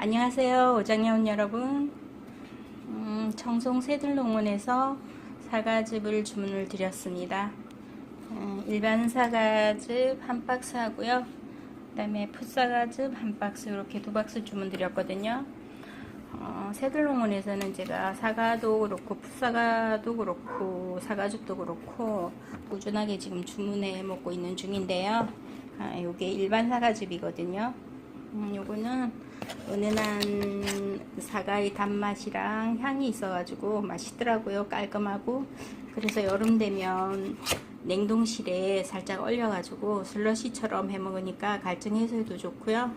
안녕하세요 오장여운 여러분. 음, 청송 새들농원에서 사과즙을 주문을 드렸습니다. 음, 일반 사과즙 한 박스 하고요. 그 다음에 풋사과즙 한 박스 이렇게 두 박스 주문 드렸거든요. 어, 새들농원에서는 제가 사과도 그렇고 풋사과도 그렇고 사과즙도 그렇고 꾸준하게 지금 주문해 먹고 있는 중인데요. 아, 요게 일반 사과즙이거든요 음, 요거는 은은한 사과의 단맛이랑 향이 있어가지고 맛있더라고요. 깔끔하고. 그래서 여름 되면 냉동실에 살짝 얼려가지고 슬러시처럼 해 먹으니까 갈증 해소에도 좋고요.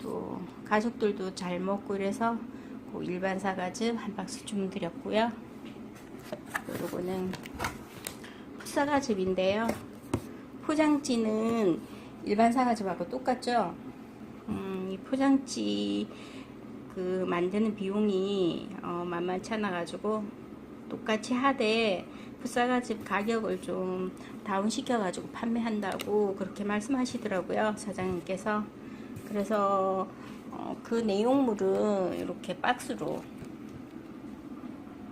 또 가족들도 잘 먹고 그래서 그 일반 사과즙 한 박스 주문드렸고요. 요거는 풋사과즙인데요. 포장지는 일반 사과즙하고 똑같죠? 포장지 그 만드는 비용이 어, 만만치 않아 가지고 똑같이 하되 풋사과즙 가격을 좀 다운 시켜 가지고 판매한다고 그렇게 말씀하시더라고요 사장님께서. 그래서 어, 그 내용물은 이렇게 박스로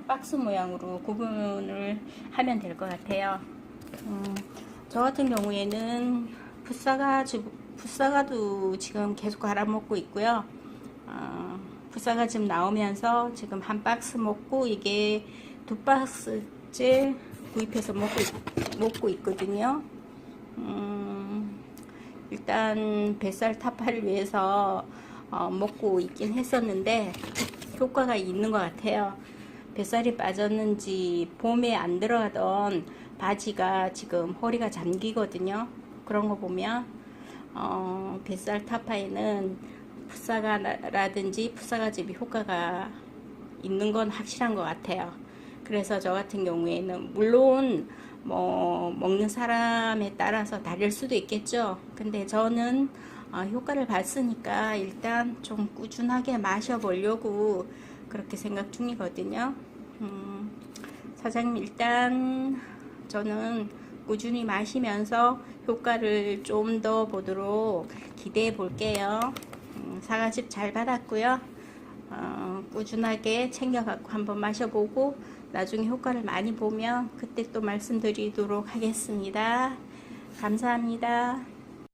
박스 모양으로 구분을 하면 될 것 같아요. 음, 저 같은 경우에는 풋사과즙 풋사과도 지금 계속 갈아 먹고 있고요. 어, 풋사과 지금 나오면서 지금 한 박스 먹고 이게 두 박스째 구입해서 먹고, 있, 먹고 있거든요. 음, 일단 뱃살 타파를 위해서 어, 먹고 있긴 했었는데 효과가 있는 것 같아요. 뱃살이 빠졌는지 봄에 안 들어가던 바지가 지금 허리가 잠기거든요. 그런 거 보면 어, 뱃살 타파에는 풋사과라든지 풋사과즙이 효과가 있는 건 확실한 것 같아요. 그래서 저 같은 경우에는 물론 뭐 먹는 사람에 따라서 다를 수도 있겠죠. 근데 저는 어, 효과를 봤으니까 일단 좀 꾸준하게 마셔보려고 그렇게 생각 중이거든요. 음, 사장님 일단 저는 꾸준히 마시면서 효과를 좀 더 보도록 기대해 볼게요. 음, 사과즙 잘 받았고요. 어, 꾸준하게 챙겨갖고 한번 마셔보고 나중에 효과를 많이 보면 그때 또 말씀드리도록 하겠습니다. 감사합니다.